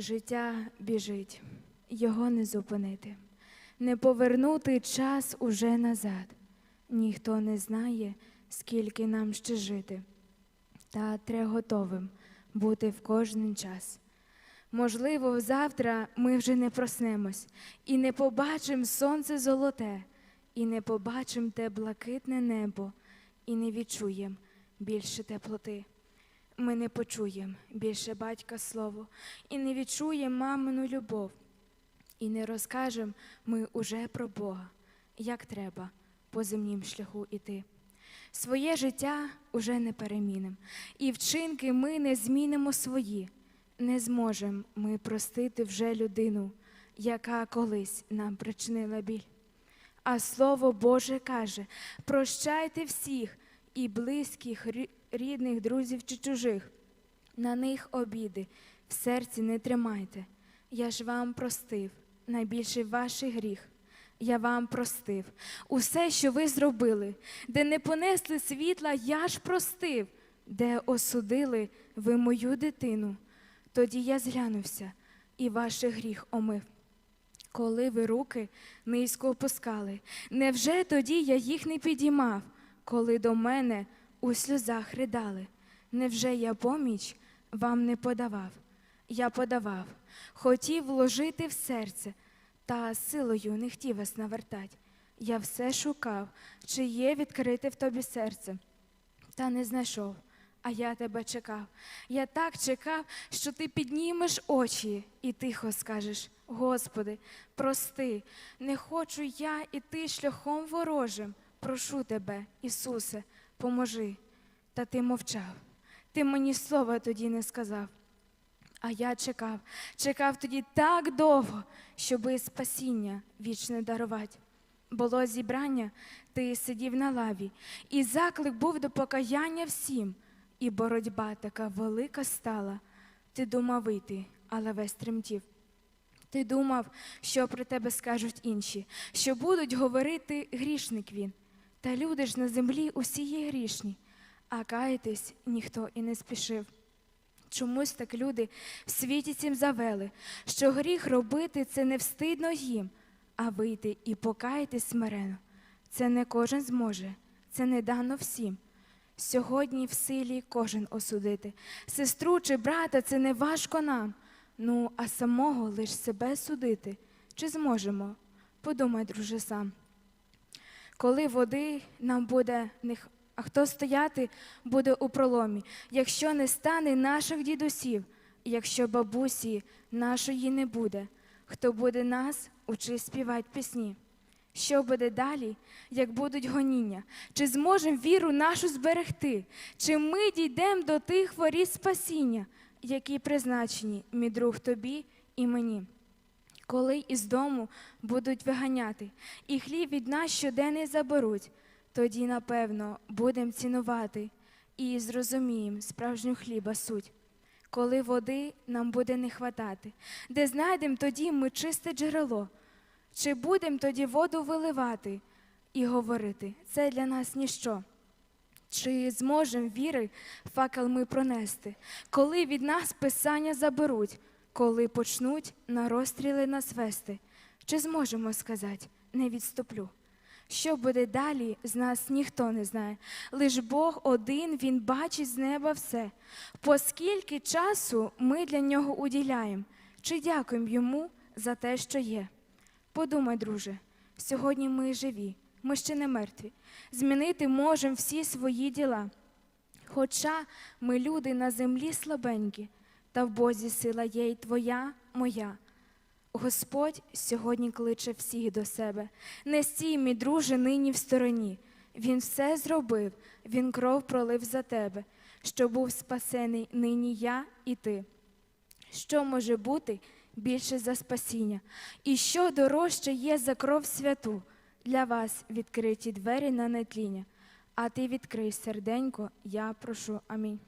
Життя біжить, його не зупинити, не повернути час уже назад. Ніхто не знає, скільки нам ще жити, та треба готовим бути в кожен час. Можливо, завтра ми вже не проснемось і не побачимо сонце золоте, і не побачимо те блакитне небо, і не відчуємо більше теплоти. Ми не почуємо більше батька слово, і не відчуємо мамину любов, і не розкажемо ми уже про Бога, як треба по земнім шляху іти. Своє життя уже не перемінимо, і вчинки ми не змінимо свої. Не зможемо ми простити вже людину, яка колись нам причинила біль. А слово Боже каже: прощайте всіх і близьких, рідних, друзів чи чужих. На них обіди в серці не тримайте. Я ж вам простив найбільший ваш гріх. Я вам простив усе, що ви зробили, де не понесли світла, я ж простив, де осудили ви мою дитину. Тоді я зглянувся і ваш гріх омив. Коли ви руки низько опускали, невже тоді я їх не підіймав, коли до мене у сльозах ридали? Невже я поміч вам не подавав? Я подавав, хотів вложити в серце, та силою не хотів вас навертать. Я все шукав, чи є відкрите в тобі серце, та не знайшов. А я тебе чекав. Я так чекав, що ти піднімеш очі і тихо скажеш: Господи, прости, не хочу я іти шляхом ворожим. Прошу тебе, Ісусе, поможи. Та ти мовчав. Ти мені слова тоді не сказав. А я чекав, чекав тоді так довго, щоби спасіння вічне дарувати. Було зібрання, ти сидів на лаві, і заклик був до покаяння всім, і боротьба така велика стала. Ти думав вийти, але весь тремтів. Ти думав, що про тебе скажуть інші, що будуть говорити грішник він. Та люди ж на землі усі є грішні, а каятись ніхто і не спішив. Чомусь так люди в світі цім завели, що гріх робити це не встидно їм, а вийти і покаятись смирено. Це не кожен зможе, це не дано всім. Сьогодні в силі кожен осудити. Сестру чи брата це не важко нам. Ну, а самого лиш себе судити. Чи зможемо? Подумай, друже, сам. Коли води нам буде не х- а хто стояти буде у проломі, якщо не стане наших дідусів, якщо бабусі нашої не буде, хто буде нас учить співати пісні? Що буде далі, як будуть гоніння? Чи зможемо віру нашу зберегти? Чи ми дійдемо до тих воріт спасіння, які призначені, мій друг тобі і мені? Коли із дому будуть виганяти, і хліб від нас щоденний заберуть, тоді, напевно, будемо цінувати і зрозуміємо справжню хліба суть. Коли води нам буде не хватати, де знайдемо тоді ми чисте джерело, чи будемо тоді воду виливати і говорити, це для нас ніщо. Чи зможемо віри факел ми пронести, коли від нас писання заберуть, коли почнуть на розстріли нас вести? Чи зможемо сказати не відступлю? Що буде далі, з нас ніхто не знає. Лиш Бог один, Він бачить з неба все. Поскільки часу ми для нього уділяємо, чи дякуємо йому за те, що є? Подумай, друже, сьогодні ми живі, ми ще не мертві. Змінити можемо всі свої діла. Хоча ми люди на землі слабенькі, та в Бозі сила є й твоя, моя. Господь сьогодні кличе всіх до себе. Не стій, мій друже, нині в стороні. Він все зробив, він кров пролив за тебе, що був спасений нині я і ти. Що може бути більше за спасіння? І що дорожче є за кров святу? Для вас відкриті двері на нетління. А ти відкрий серденько, я прошу. Амінь.